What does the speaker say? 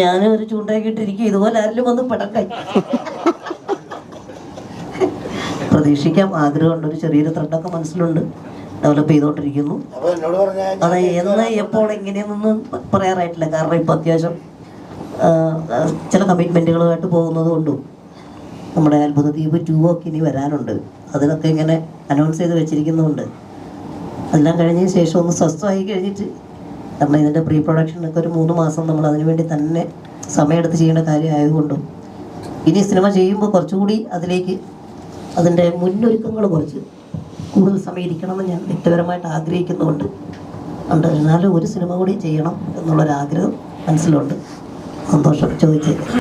ഞാൻ ഒരു ചൂണ്ടയൊക്കെ ഇട്ടിരിക്കും. ഇതുപോലെ ആരെങ്കിലും വന്ന് പടക്കായി പ്രതീക്ഷിക്കാം. ആഗ്രഹമുണ്ട്. ഒരു ചെറിയൊരു ത്രെഡൊക്കെ മനസ്സിലുണ്ട്. ഡെവലപ്പ് ചെയ്തുകൊണ്ടിരിക്കുന്നു അതെ എന്ന് എപ്പോൾ എങ്ങനെയെന്നൊന്നും പറയാറായിട്ടില്ല. കാരണം ഇപ്പം അത്യാവശ്യം ചില കമ്മിറ്റ്മെന്റുകളുമായിട്ട് പോകുന്നത് കൊണ്ടും നമ്മുടെ അത്ഭുത ദ്വീപ് ടൂ ഒക്കെ ഇനി വരാനുണ്ട്. അതിനൊക്കെ ഇങ്ങനെ അനൗൺസ് ചെയ്ത് വെച്ചിരിക്കുന്നുണ്ട്. എല്ലാം കഴിഞ്ഞതിന് ശേഷം ഒന്ന് സ്വസ്ഥമായി കഴിഞ്ഞിട്ട് കാരണം ഇതിന്റെ പ്രീ പ്രൊഡക്ഷനൊക്കെ ഒരു മൂന്ന് മാസം നമ്മൾ അതിനു വേണ്ടി തന്നെ സമയമെടുത്ത് ചെയ്യേണ്ട കാര്യമായതുകൊണ്ടും ഇനി സിനിമ ചെയ്യുമ്പോൾ കുറച്ചുകൂടി അതിലേക്ക് അതിന്റെ മുന്നൊരുക്കങ്ങൾ കുറച്ച് കൂടുതൽ സമയം ഇരിക്കണമെന്ന് ഞാൻ വ്യക്തിപരമായിട്ട് ആഗ്രഹിക്കുന്നുണ്ട്. അതുകൊണ്ട് എന്നാലും ഒരു സിനിമ കൂടി ചെയ്യണം എന്നുള്ളൊരാഗ്രഹം മനസ്സിലുണ്ട്. സന്തോഷം. ചോദിച്ചേക്കാം